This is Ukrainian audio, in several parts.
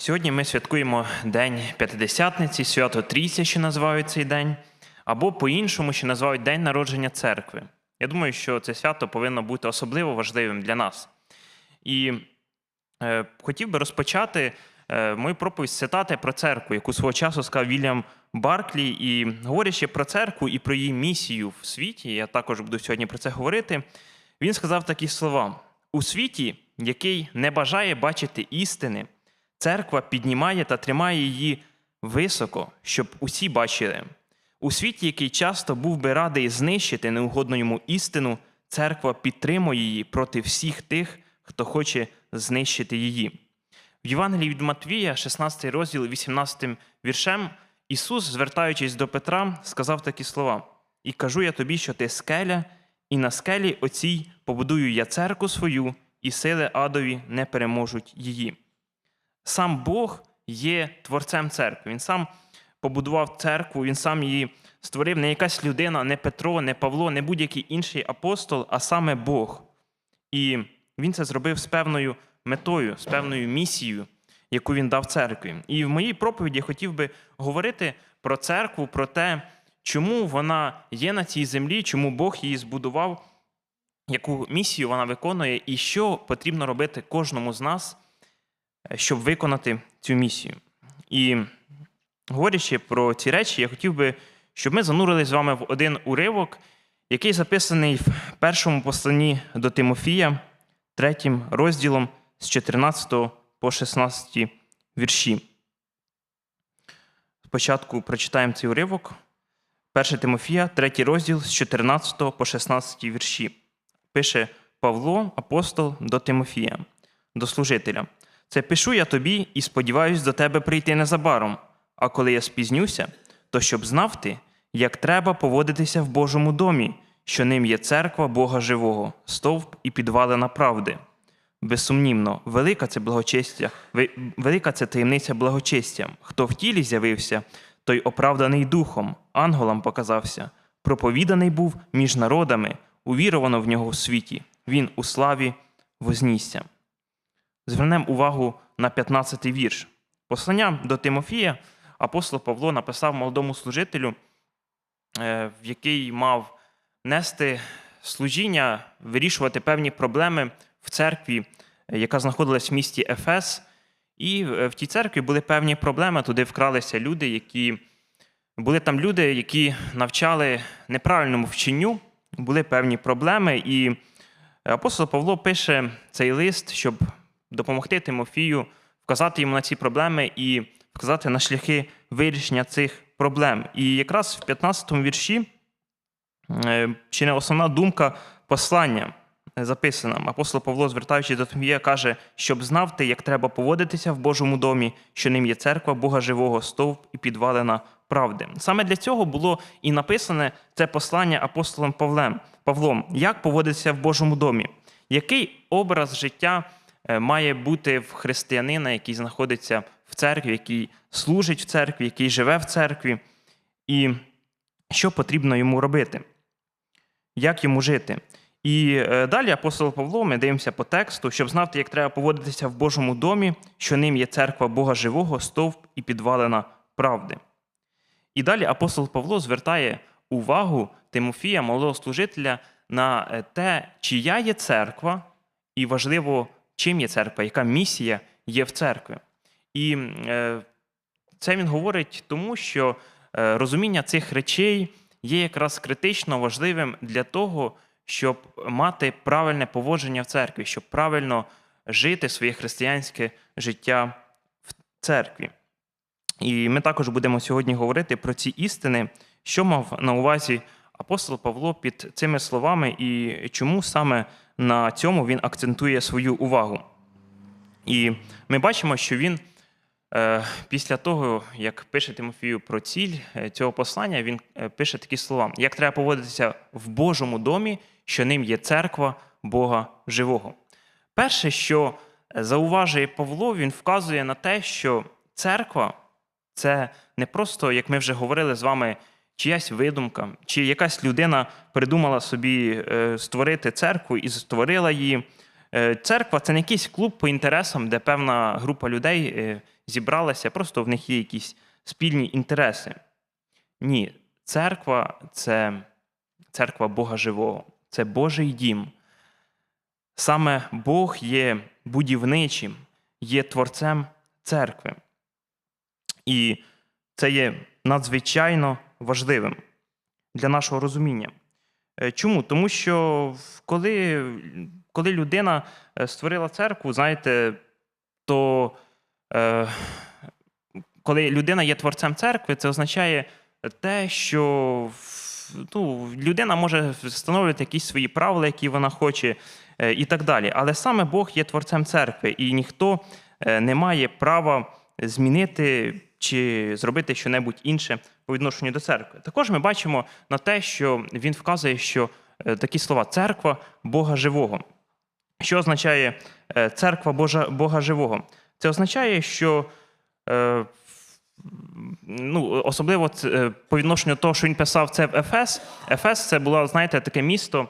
Сьогодні ми святкуємо День П'ятидесятниці, свято Трійця, що називають цей день, або по-іншому, що називають День народження церкви. Я думаю, що це свято повинно бути особливо важливим для нас. І е, хотів би розпочати е, мою проповідь з цитати про церкву, яку свого часу сказав Вільям Барклі. І говорячи про церкву і про її місію в світі, я також буду сьогодні про це говорити. Він сказав такі слова: у світі, який не бажає бачити істини, церква піднімає та тримає її високо, щоб усі бачили. У світі, який часто був би радий знищити неугодну йому істину, церква підтримує її проти всіх тих, хто хоче знищити її. В Євангелії від Матвія, 16 розділ, 18 віршем, Ісус, звертаючись до Петра, сказав такі слова: І кажу я тобі, що ти скеля, і на скелі оцій побудую я церкву свою, і сили адові не переможуть її. Сам Бог є творцем церкви. Він сам побудував церкву, він сам її створив не якась людина, не Петро, не Павло, не будь-який інший апостол, а саме Бог. І він це зробив з певною метою, з певною місією, яку він дав церкві. І в моїй проповіді хотів би говорити про церкву, про те, чому вона є на цій землі, чому Бог її збудував, яку місію вона виконує, і що потрібно робити кожному з нас, щоб виконати цю місію. І говорячи про ці речі, я хотів би, щоб ми занурились з вами в один уривок, який записаний в першому посланні до Тимофія, третім розділом з 14 по 16 вірші. Спочатку прочитаємо цей уривок. 1 Тимофія, третій розділ з 14 по 16 вірші. Пише Павло, апостол до Тимофія, до служителя. Це пишу я тобі і сподіваюсь до тебе прийти незабаром. А коли я спізнюся, то щоб знав ти, як треба поводитися в Божому домі, що ним є церква Бога живого, стовп і підвалина правди. Безсумнівно, велика це благочестя, велика це таємниця благочестя. Хто в тілі з'явився, той оправданий духом, ангелам показався, проповіданий був між народами, увіровано в нього в світі. Він у славі вознісся. Звернемо увагу на 15-й вірш. Послання до Тимофія апостол Павло написав молодому служителю, е, який мав нести служіння, вирішувати певні проблеми в церкві, е, яка знаходилась в місті Ефес. І е, в тій церкві були певні проблеми. Туди вкралися люди, які були там люди, які навчали неправильному вченню, були певні проблеми. І апостол Павло пише цей лист, щоб допомогти Тимофію, вказати йому на ці проблеми і вказати на шляхи вирішення цих проблем. І якраз в 15 вірші е, чи не основна думка послання е, записана. Апостол Павло, звертаючись до Тимофія, каже, щоб знав ти, як треба поводитися в Божому домі, що ним є церква Бога живого, стовп і підвалина правди. Саме для цього було і написане це послання апостолом Павлем, Павлом, як поводитися в Божому домі, який образ життя має бути в християнина, який знаходиться в церкві, який служить в церкві, який живе в церкві, і що потрібно йому робити, як йому жити. І е, далі апостол Павло, ми дивимося по тексту, щоб знати, як треба поводитися в Божому домі, що ним є церква Бога живого, стовп і підвалина правди. І далі апостол Павло звертає увагу Тимофія, молодого служителя, на е, те, чия є церква, і важливо, чим є церква, яка місія є в церкві. І е, це він говорить тому, що е, розуміння цих речей є якраз критично важливим для того, щоб мати правильне поводження в церкві, щоб правильно жити своє християнське життя в церкві. І ми також будемо сьогодні говорити про ці істини, що мав на увазі апостол Павло під цими словами, і чому саме на цьому він акцентує свою увагу. І ми бачимо, що він е, після того, як пише Тимофію про ціль е, цього послання, він е, пише такі слова: як треба поводитися в Божому домі, що ним є церква Бога живого. Перше, що зауважує Павло, він вказує на те, що церква це не просто, як ми вже говорили з вами, чиясь видумка, чи якась людина придумала собі е, створити церкву і створила її. Е, Церква це не якийсь клуб по інтересам, де певна група людей е, зібралася, просто в них є якісь спільні інтереси. Ні, церква це церква Бога Живого, це Божий дім. Саме Бог є будівничим, є творцем церкви. І це є надзвичайно важливим для нашого розуміння. Е, Чому? Тому що коли, коли людина е, створила церкву, знаєте, то е, коли людина є творцем церкви, це означає те, що ну, людина може встановлювати якісь свої правила, які вона хоче, е, і так далі. Але саме Бог є творцем церкви, і ніхто е, не має права змінити чи зробити щось інше по відношенню до церкви. Також ми бачимо на те, що він вказує, що е, такі слова церква Бога живого. Що означає е, церква Божа, Бога живого? Це означає, що е, ну, особливо по відношенню до того, що він писав це в Ефес. Ефес це було, знаєте, таке місто,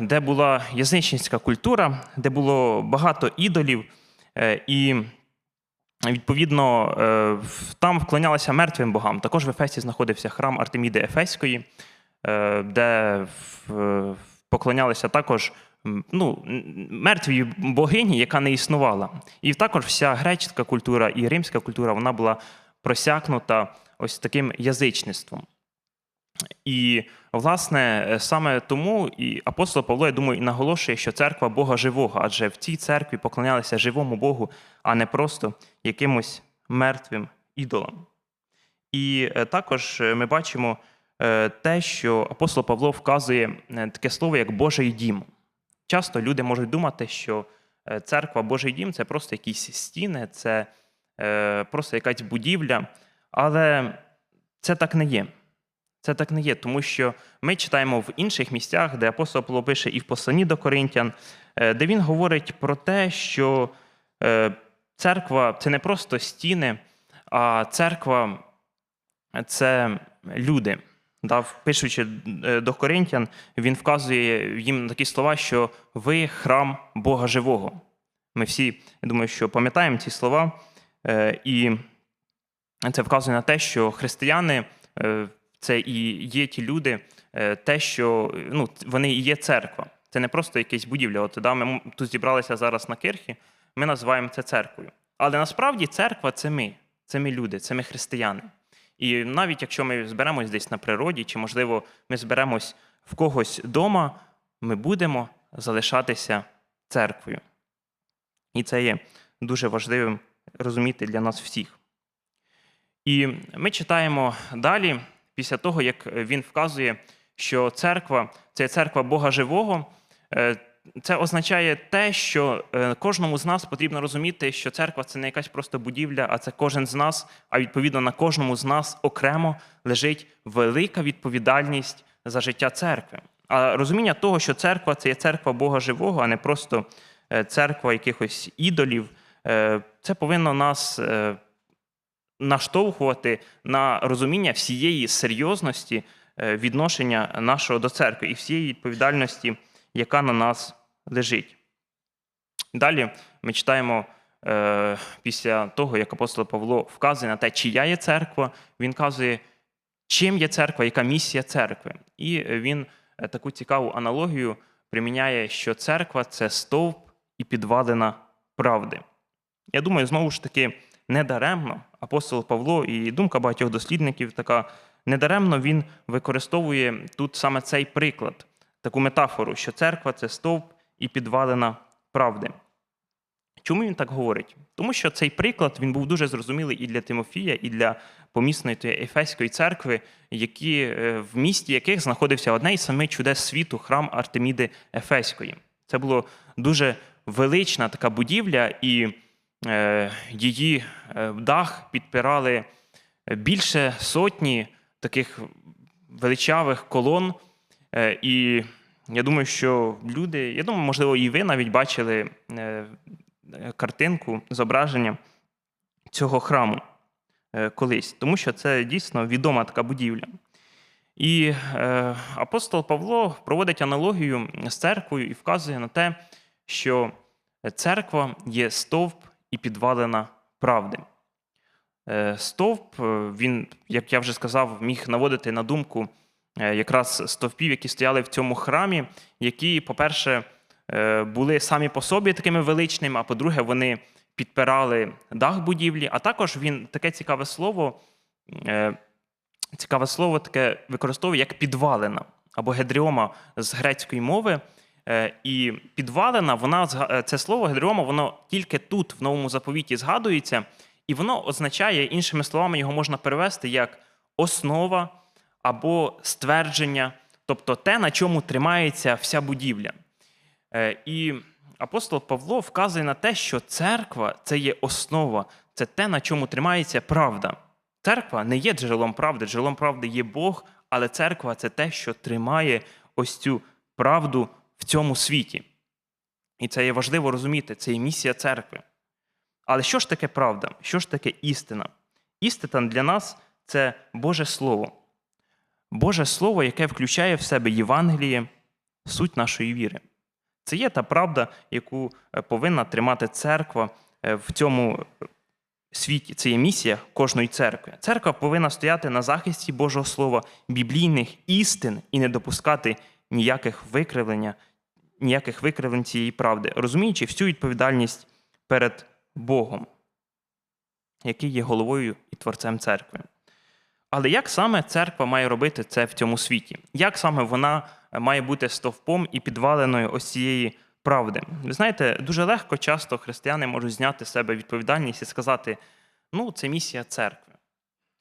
де була язичницька культура, де було багато ідолів, і відповідно е, там вклонялися мертвим богам. Також в Ефесі знаходився храм Артеміди Ефеської, е, де поклонялися також ну, мертвій богині, яка не існувала. І також вся грецька культура і римська культура вона була просякнута ось таким язичництвом. І, власне, е, саме тому і апостол Павло, я думаю, і наголошує, що церква Бога живого, адже в цій церкві поклонялися живому Богу, а не просто якимось мертвим ідолам. І е, також е, ми бачимо те, що апостол Павло вказує таке слово, як Божий дім. Часто люди можуть думати, що церква Божий дім це просто якісь стіни, це просто якась будівля, але це так не є. Це так не є, тому що ми читаємо в інших місцях, де апостол Павло пише і в посланні до Коринтян, е, де він говорить про те, що е, церква це не просто стіни, а церква це люди. Пишучи е, до Коринтян, він вказує їм такі слова, що ви храм Бога живого. Ми всі, я думаю, що пам'ятаємо ці слова, і це вказує на те, що християни це і є ті люди, е, те, що ну, вони і є церква. Це не просто якась будівля. От да, ми тут зібралися зараз на кирхі, ми називаємо це церквою. Але насправді церква це ми, це ми люди, це ми християни. І навіть якщо ми зберемось десь на природі, чи, можливо, ми зберемось в когось вдома, ми будемо залишатися церквою. І це є дуже важливим розуміти для нас всіх. І ми читаємо далі, після того, як він вказує, що церква це церква Бога живого. Е, Це означає те, що е, кожному з нас потрібно розуміти, що церква це не якась просто будівля, а це кожен з нас, а відповідно на кожному з нас окремо лежить велика відповідальність за життя церкви. А розуміння того, що церква це є церква Бога живого, а не просто е, церква якихось ідолів, е, це повинно нас е, наштовхувати на розуміння всієї серйозності е, відношення нашого до церкви і всієї відповідальності, яка на нас лежить. Далі ми читаємо е, після того, як апостол Павло вказує на те, чия є церква, він вказує, чим є церква, яка місія церкви. І він е, таку цікаву аналогію приміняє, що церква це стовп і підвалина правди. Я думаю, знову ж таки, недаремно апостол Павло і думка багатьох дослідників така, недаремно він використовує тут саме цей приклад, таку метафору, що церква це стовп і підвалина правди. Чому він так говорить? Тому що цей приклад він був дуже зрозумілий і для Тимофія, і для помісної Ефеської церкви, які, е, в місті яких знаходився одне із самих чудес світу храм Артеміди Ефеської. Це було дуже велична така будівля, і її е, дах підпирали більше сотні таких величавих колон. Е, і я думаю, що люди, я думаю, можливо, і ви навіть бачили е, е, картинку, зображення цього храму е, колись, тому що це дійсно відома така будівля. І е, апостол Павло проводить аналогію з церквою і вказує на те, що церква є стовп і підвалина правди. Е, Стовп, е, він, як я вже сказав, міг наводити на думку е, якраз стовпів, які стояли в цьому храмі, які, по-перше, були самі по собі такими величними, а по-друге, вони підпирали дах будівлі. А також він таке цікаве слово, цікаве слово таке використовує як підвалина або гедріома з грецької мови. Е, І підвалина, вона е, це слово гедріома, воно тільки тут, в новому заповіті, згадується, і воно означає, іншими словами, його можна перевести як основа або ствердження, тобто те, на чому тримається вся будівля. Е, І апостол Павло вказує на те, що церква це є основа, це те, на чому тримається правда. Церква не є джерелом правди, джерелом правди є Бог, але церква це те, що тримає ось цю правду в цьому світі. І це є важливо розуміти, це є місія церкви. Але що ж таке правда? Що ж таке істина? Істина для нас це Боже Слово. Боже Слово, яке включає в себе Євангеліє, суть нашої віри. Це є та правда, яку е, повинна тримати церква е, в цьому е, світі. Це є місія кожної церкви. Церква повинна стояти на захисті Божого Слова, біблійних істин і не допускати ніяких викривлення, ніяких викривлень цієї правди, розуміючи всю відповідальність перед Богом, який є головою і творцем церкви. Але як саме церква має робити це в цьому світі? Як саме вона має бути стовпом і підваленою ось цієї правди? Ви знаєте, дуже легко часто християни можуть зняти з себе відповідальність і сказати: ну, це місія церкви,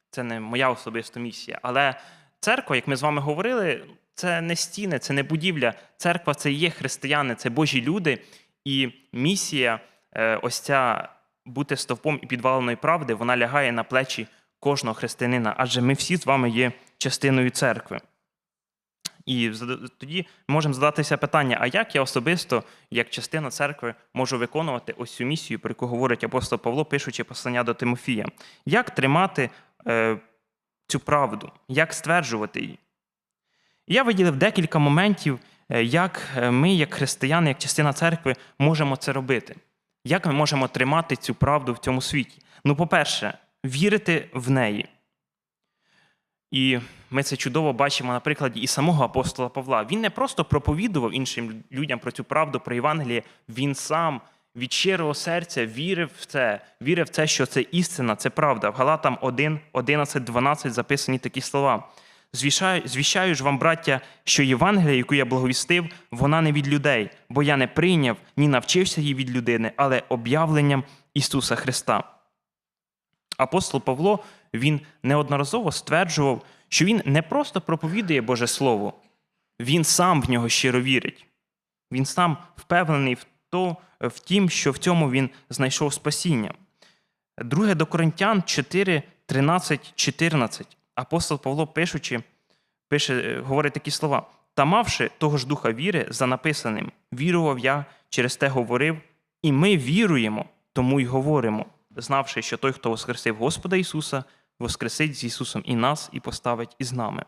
це не моя особиста місія. Але церква, як ми з вами говорили, це не стіни, це не будівля. Церква це є християни, це Божі люди. І місія, е, ось ця бути стовпом і підваленої правди, вона лягає на плечі кожного християнина, адже ми всі з вами є частиною церкви. І тоді можемо задатися питання: а як я особисто, як частина церкви, можу виконувати ось цю місію, про яку говорить апостол Павло, пишучи послання до Тимофія? Як тримати е, цю правду, як стверджувати її? Я виділив декілька моментів, е, як е, ми, як християни, як частина церкви, можемо це робити. Як ми можемо тримати цю правду в цьому світі? Ну, по-перше, вірити в неї. І ми це чудово бачимо на прикладі і самого апостола Павла. Він не просто проповідував іншим людям про цю правду, про Євангеліє, він сам від щирого серця вірив в це, вірив в це, що це істина, це правда. В Галатам 1, 11, 12 записані такі слова. Звіщаю, звіщаю ж вам, браття, що Євангелія, яку я благовістив, вона не від людей, бо я не прийняв, ні навчився її від людини, але об'явленням Ісуса Христа. Апостол Павло він неодноразово стверджував, що він не просто проповідує Боже Слово, він сам в нього щиро вірить. Він сам впевнений в, то, в тім, що в цьому він знайшов спасіння. Друге до Коринтян 4, 13, 14. Апостол Павло, пишучи, пише, е, говорить такі слова: та мавши того ж духа віри за написаним, вірував я, через те говорив, і ми віруємо, тому й говоримо, знавши, що той, хто воскресив Господа Ісуса, воскресить з Ісусом і нас, і поставить із нами.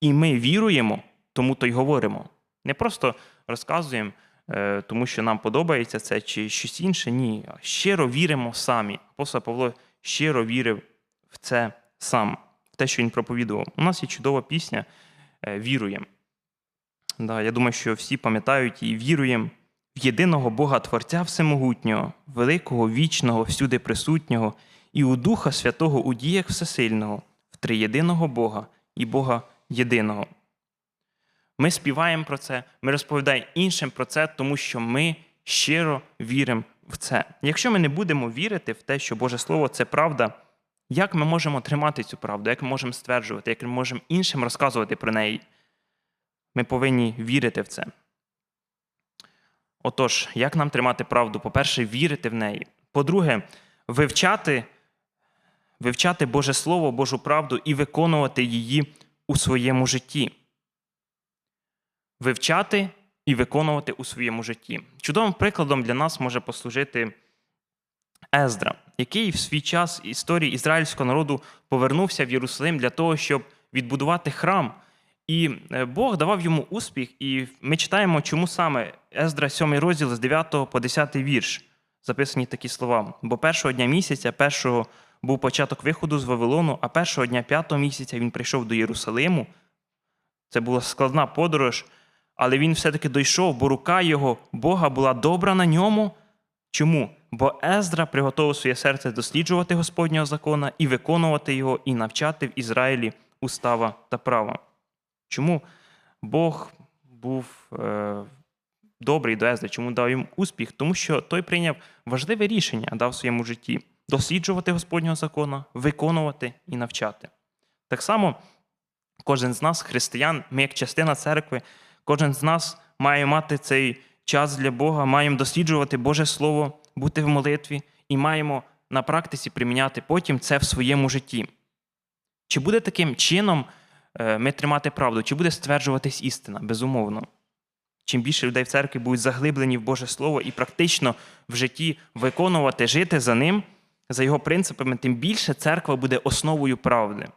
І ми віруємо, тому то й говоримо. Не просто розказуємо, е, тому що нам подобається це чи щось інше. Ні. Щиро віримо самі. Апостол Павло щиро вірив в це сам, в те, що він проповідував. У нас є чудова пісня е, Віруємо. Да, я думаю, що всі пам'ятають і віруємо в єдиного Бога Творця Всемогутнього, великого, вічного, всюди присутнього, і у Духа Святого у діях Всесильного, в триєдиного Бога і Бога єдиного. Ми співаємо про це, ми розповідаємо іншим про це, тому що ми щиро віримо в це. Якщо ми не будемо вірити в те, що Боже Слово це правда, як ми можемо тримати цю правду, як ми можемо стверджувати, як ми можемо іншим розказувати про неї? Ми повинні вірити в це. Отож, як нам тримати правду? По-перше, вірити в неї. По-друге, вивчати, вивчати Боже Слово, Божу правду і виконувати її у своєму житті. Вивчати і виконувати у своєму житті. Чудовим прикладом для нас може послужити Ездра, який в свій час історії ізраїльського народу повернувся в Єрусалим для того, щоб відбудувати храм. І е, Бог давав йому успіх, і ми читаємо, чому саме Ездра 7 розділ з 9 по 10 вірш записані такі слова. Бо першого дня місяця, першого був початок виходу з Вавилону, а першого дня п'ятого місяця він прийшов до Єрусалиму. Це була складна подорож, але він все-таки дійшов, бо рука його Бога була добра на ньому. Чому? Бо Ездра приготував своє серце досліджувати Господнього закона і виконувати його, і навчати в Ізраїлі устава та права. Чому Бог був е, добрий до Ездри? Чому дав їм успіх? Тому що той прийняв важливе рішення, дав в своєму житті досліджувати Господнього закона, виконувати і навчати. Так само кожен з нас, християн, ми як частина церкви, кожен з нас має мати цей час для Бога, маємо досліджувати Боже Слово, бути в молитві і маємо на практиці приміняти потім це в своєму житті. Чи буде таким чином е, ми тримати правду, чи буде стверджуватись істина? Безумовно. Чим більше людей в церкві будуть заглиблені в Боже Слово і практично в житті виконувати, жити за ним, за його принципами, тим більше церква буде основою правди,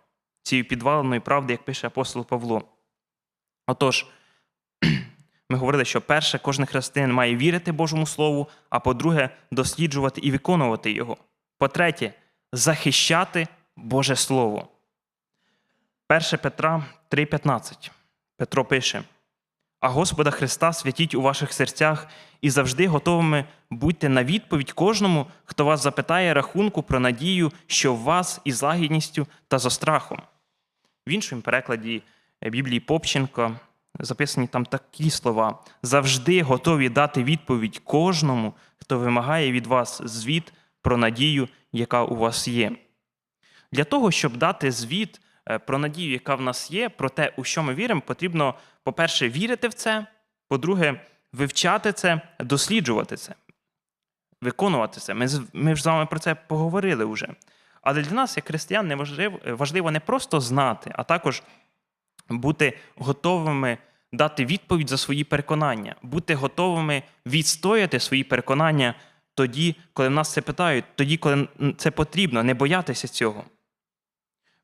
цією підваленою правди, як пише апостол Павло. Отож, ми говорили, що перше, кожен християнин має вірити Божому Слову, а по-друге, досліджувати і виконувати його. По-третє, захищати Боже Слово. 1 Петра 3,15. Петро пише: А Господа Христа святіть у ваших серцях і завжди готовими будьте на відповідь кожному, хто вас запитає рахунку про надію, що в вас із лагідністю та за страхом. В іншому перекладі Біблії Попченко записані там такі слова: завжди готові дати відповідь кожному, хто вимагає від вас звіт про надію, яка у вас є. Для того, щоб дати звіт е, про надію, яка в нас є, про те, у що ми віримо, потрібно, по-перше, вірити в це, по-друге, вивчати це, досліджувати це, виконувати це. Ми, ми ж з вами про це поговорили вже. Але для нас, як християн, важливо, важливо не просто знати, а також бути готовими дати відповідь за свої переконання, бути готовими відстояти свої переконання тоді, коли нас це питають, тоді, коли це потрібно, не боятися цього.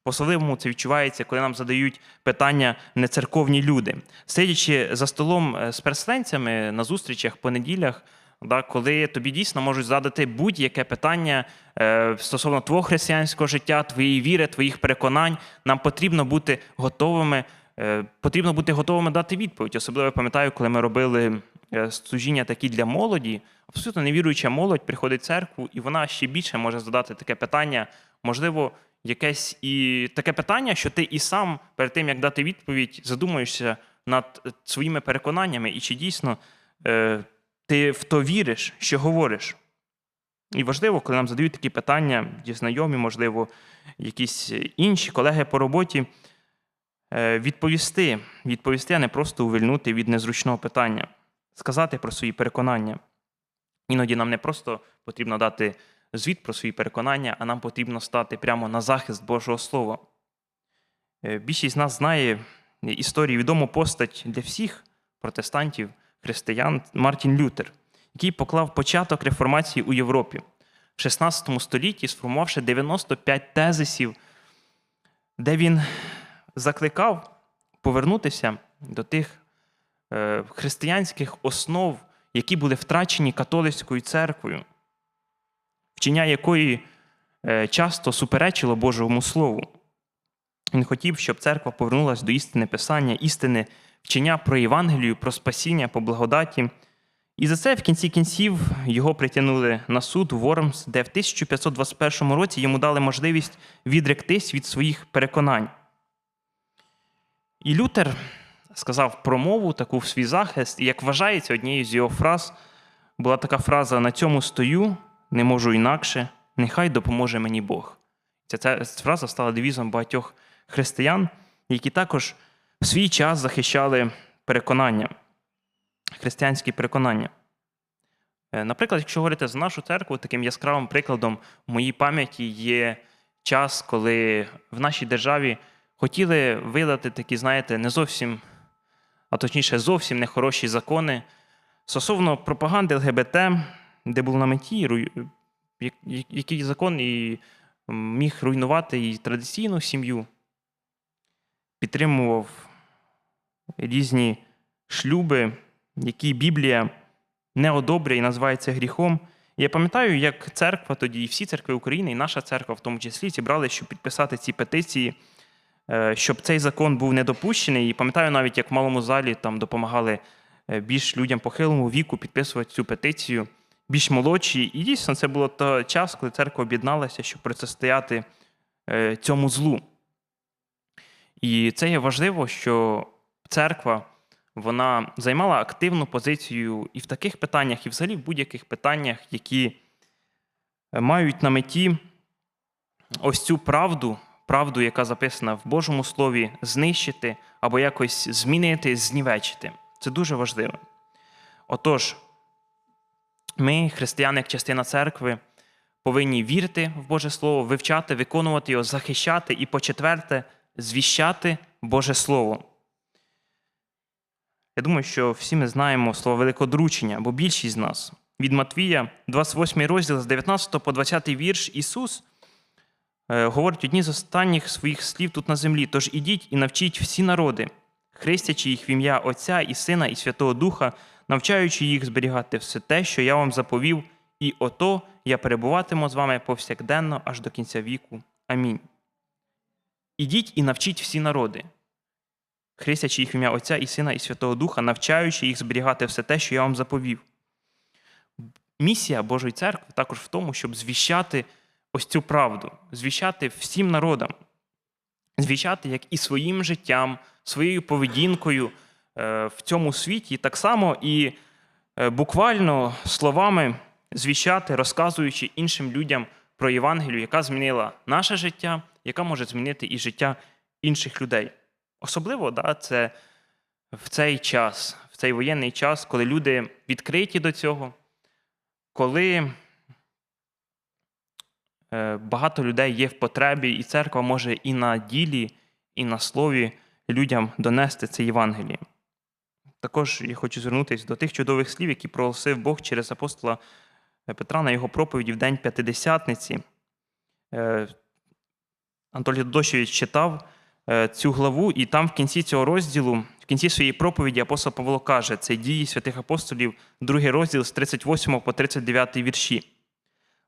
По-особливому це відчувається, коли нам задають питання нецерковні люди. Сидячи за столом е, з переселенцями на зустрічах по неділях, да, коли тобі дійсно можуть задати будь-яке питання е, стосовно твого християнського життя, твоєї віри, твоїх переконань, нам потрібно бути готовими, е, потрібно бути готовими дати відповідь. Особливо я пам'ятаю, коли ми робили е, служіння такі для молоді, абсолютно невіруюча молодь приходить в церкву, і вона ще більше може задати таке питання, можливо, якесь і таке питання, що ти і сам перед тим, як дати відповідь, задумуєшся над своїми переконаннями, і чи дійсно е, ти в то віриш, що говориш. І важливо, коли нам задають такі питання, знайомі, можливо, якісь інші колеги по роботі, е, відповісти, відповісти, а не просто увильнути від незручного питання, сказати про свої переконання. Іноді нам не просто потрібно дати звіт про свої переконання, а нам потрібно стати прямо на захист Божого Слова. Е, Більшість з нас знає історію відому постать для всіх протестантів, християн Мартін Лютер, який поклав початок реформації у Європі в 16 столітті, сформувавши 95 тезисів, де він закликав повернутися до тих е, християнських основ, які були втрачені католицькою церквою, вчення якої е, часто суперечило Божому Слову. Він хотів, щоб церква повернулася до істини Писання, істини вчення про Євангелію, про спасіння по благодаті. І за це в кінці кінців його притягнули на суд у Вормс, де в 1521 році йому дали можливість відректись від своїх переконань. І Лютер сказав промову таку в свій захист, і як вважається, однією з його фраз була така фраза: На цьому стою, не можу інакше, нехай допоможе мені Бог. Ця, ця фраза стала девізом багатьох християн, які також в свій час захищали переконання, християнські переконання. Е, Наприклад, якщо говорити за нашу церкву, таким яскравим прикладом в моїй пам'яті є час, коли в нашій державі хотіли видати такі, знаєте, не зовсім, а точніше, зовсім нехороші закони стосовно пропаганди ЛГБТ, де був на меті, який закон і міг руйнувати і традиційну сім'ю, підтримував різні шлюби, які Біблія не одобрює і називає це гріхом. Я пам'ятаю, як церква тоді, і всі церкви України, і наша церква в тому числі, зібрали, щоб підписати ці петиції, е, щоб цей закон був недопущений. І пам'ятаю навіть, як в малому залі там допомагали е, більш людям похилому віку підписувати цю петицію, більш молодші. І дійсно це було той час, коли церква об'єдналася, щоб протистояти е, цьому злу. І це є важливо, що церква вона займала активну позицію і в таких питаннях, і взагалі в будь-яких питаннях, які е, мають на меті ось цю правду, правду, яка записана в Божому Слові, знищити або якось змінити, знівечити. Це дуже важливо. Отож, ми, християни, як частина церкви, повинні вірити в Боже Слово, вивчати, виконувати його, захищати і, по-четверте, звіщати Боже Слово. Я думаю, що всі ми знаємо слово великодручення, бо більшість з нас. Від Матвія, 28 розділ з 19 по 20 вірш, Ісус е, говорить одні з останніх своїх слів тут на землі. Тож ідіть і навчіть всі народи, хрестячи їх в ім'я Отця і Сина, і Святого Духа, навчаючи їх зберігати все те, що я вам заповів, і ото я перебуватиму з вами повсякденно аж до кінця віку. Амінь. Ідіть і навчіть всі народи, хрестячи їх в ім'я Отця і Сина, і Святого Духа, навчаючи їх зберігати все те, що я вам заповів. Місія Божої церкви також в тому, щоб звіщати ось цю правду, звіщати всім народам, звіщати як і своїм життям, своєю поведінкою е, в цьому світі, так само і е, буквально словами звіщати, розказуючи іншим людям про Євангелію, яка змінила наше життя, яка може змінити і життя інших людей. Особливо да, це в цей час, в цей воєнний час, коли люди відкриті до цього, коли е, багато людей є в потребі, і церква може і на ділі, і на слові людям донести це Євангеліє. Також я хочу звернутися до тих чудових слів, які проголосив Бог через апостола Петра на його проповіді в День П'ятидесятниці. Е, Анатолій Додощевич читав е, цю главу, і там в кінці цього розділу, в кінці своєї проповіді, апостол Павло каже: це дії святих апостолів, другий розділ з 38 по 39 вірші.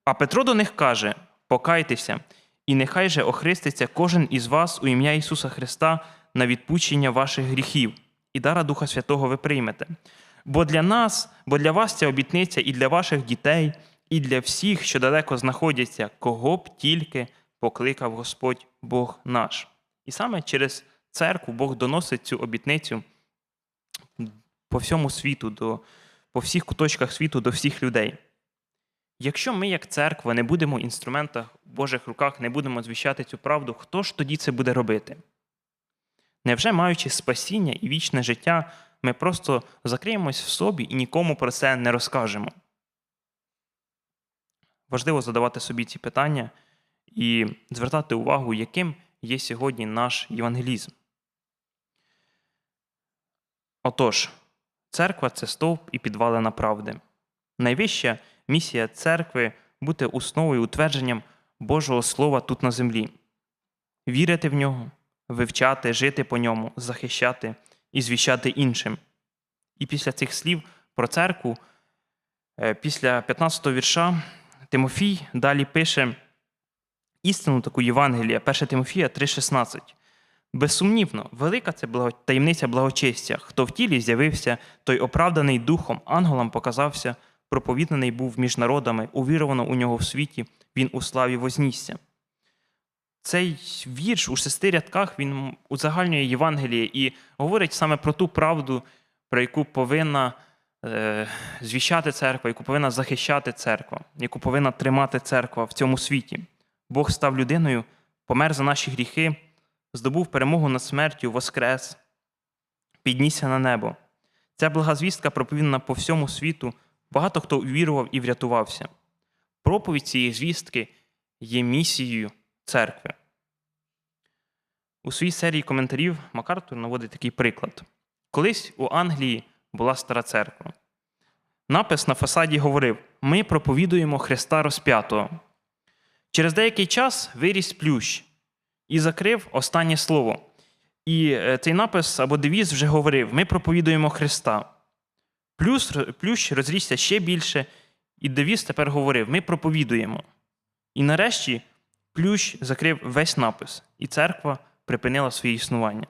А Петро до них каже: Покайтеся, і нехай же охреститься кожен із вас у ім'я Ісуса Христа на відпущення ваших гріхів, і дара Духа Святого ви приймете. Бо для нас, бо для вас ця обітниця і для ваших дітей, і для всіх, що далеко знаходяться, кого б тільки покликав Господь Бог наш. І саме через церкву Бог доносить цю обітницю по всьому світу, до, по всіх куточках світу, до всіх людей. Якщо ми, як церква, не будемо в інструментах в Божих руках, не будемо звіщати цю правду, хто ж тоді це буде робити? Невже маючи спасіння і вічне життя, ми просто закриємось в собі і нікому про це не розкажемо? Важливо задавати собі ці питання і звертати увагу, яким є сьогодні наш євангелізм. Отож, церква це стовп і підвалина правди. Найвища місія церкви бути основою утвердженням Божого Слова тут на землі, вірити в нього, вивчати, жити по ньому, захищати і звіщати іншим. І після цих слів про церкву, е, після 15 вірша, Тимофій далі пише істину таку Євангелія, 1 Тимофія 3,16. Безсумнівно, велика це таємниця благочестя. Хто в тілі з'явився, той оправданий духом, ангелам показався, проповіданий був між народами, увіровано у нього в світі, він у славі вознісся. Цей вірш у шести рядках він узагальнює Євангеліє і говорить саме про ту правду, про яку повинна е, звіщати церква, яку повинна захищати церква, яку повинна тримати церква в цьому світі. Бог став людиною, помер за наші гріхи, здобув перемогу над смертю, воскрес, піднісся на небо. Ця благозвістка проповідана по всьому світу. Багато хто увірував і врятувався. Проповідь цієї звістки є місією церкви. У своїй серії коментарів Макартур наводить такий приклад. Колись у Англії була стара церква. Напис на фасаді говорив: Ми проповідуємо Христа розп'ятого. Через деякий час виріс плющ і закрив останнє слово. І е, цей напис або девіз вже говорив: ми проповідуємо Христа. Плюс плющ розрісся ще більше, і девіз тепер говорив: ми проповідуємо. І нарешті плющ закрив весь напис, і церква припинила своє існування.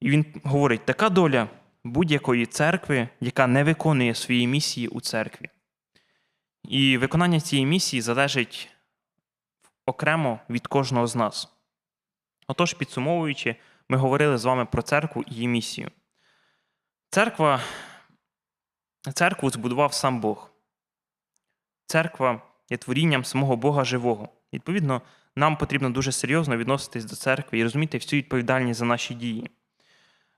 І він говорить: така доля будь-якої церкви, яка не виконує свої місії у церкві. І виконання цієї місії залежить окремо від кожного з нас. Отож, підсумовуючи, ми говорили з вами про церкву і її місію. Церква, церкву збудував сам Бог. Церква є творінням самого Бога живого. Відповідно, нам потрібно дуже серйозно відноситись до церкви і розуміти всю відповідальність за наші дії.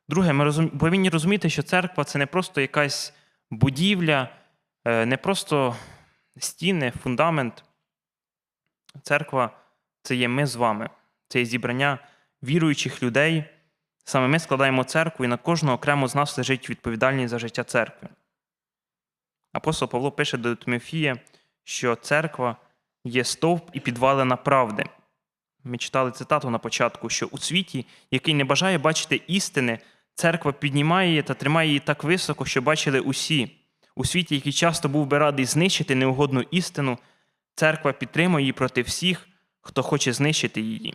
Друге, ми розум... повинні розуміти, що церква це не просто якась будівля, е, не просто стіни, фундамент. Церква це є ми з вами, це є зібрання віруючих людей. Саме ми складаємо церкву, і на кожного окремо з нас лежить відповідальність за життя церкви. Апостол Павло пише до Тимофія, що церква є стовп і підвалина правди. Ми читали цитату на початку, що у світі, який не бажає бачити істини, церква піднімає її та тримає її так високо, що бачили усі. У світі, який часто був би радий знищити неугодну істину, церква підтримує її проти всіх, хто хоче знищити її.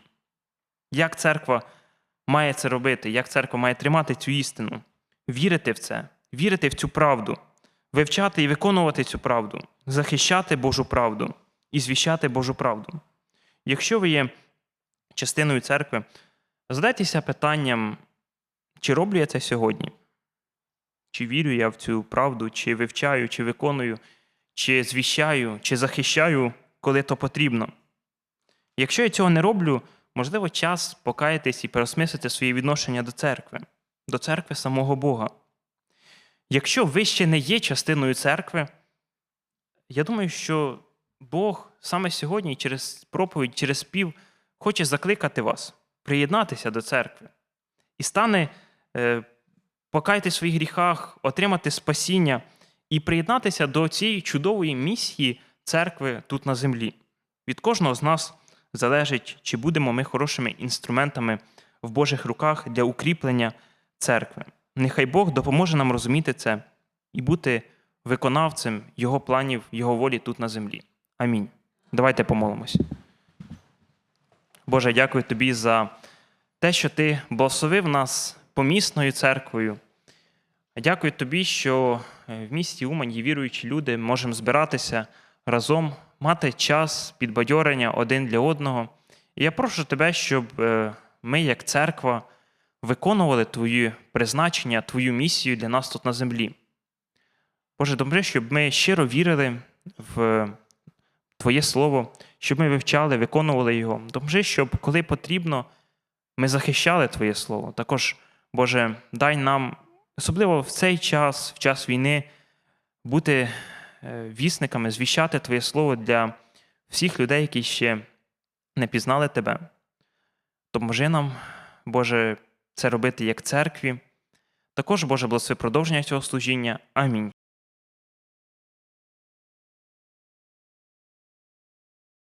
Як церква має це робити? Як церква має тримати цю істину? Вірити в це, вірити в цю правду, вивчати і виконувати цю правду, захищати Божу правду і звіщати Божу правду. Якщо ви є частиною церкви, задайтеся питанням, чи роблю я це сьогодні? Чи вірю я в цю правду, чи вивчаю, чи виконую, чи звіщаю, чи захищаю, коли то потрібно. Якщо я цього не роблю, можливо, час покаятись і переосмислити своє відношення до церкви, до церкви самого Бога. Якщо ви ще не є частиною церкви, я думаю, що Бог саме сьогодні через проповідь, через спів хоче закликати вас приєднатися до церкви і стане е, покаяти в своїх гріхах, отримати спасіння і приєднатися до цієї чудової місії церкви тут на землі. Від кожного з нас залежить, чи будемо ми хорошими інструментами в Божих руках для укріплення церкви. Нехай Бог допоможе нам розуміти це і бути виконавцем Його планів, Його волі тут на землі. Амінь. Давайте помолимось. Боже, дякую тобі за те, що ти благословив нас помісною церквою. Дякую тобі, що е, в місті Умань є віруючі люди, можемо збиратися разом, мати час підбадьорення один для одного. І я прошу тебе, щоб е, ми, як церква, виконували твої призначення, твою місію для нас тут на землі. Боже, добре, щоб ми щиро вірили в Твоє Слово, щоб ми вивчали, виконували його. Допоможи, щоб коли потрібно, ми захищали Твоє Слово. Також, Боже, дай нам, особливо в цей час, в час війни, бути е, вісниками, звіщати Твоє Слово для всіх людей, які ще не пізнали Тебе. Допоможи нам, Боже, це робити як церкві. Також, Боже, благослови продовження цього служіння. Амінь.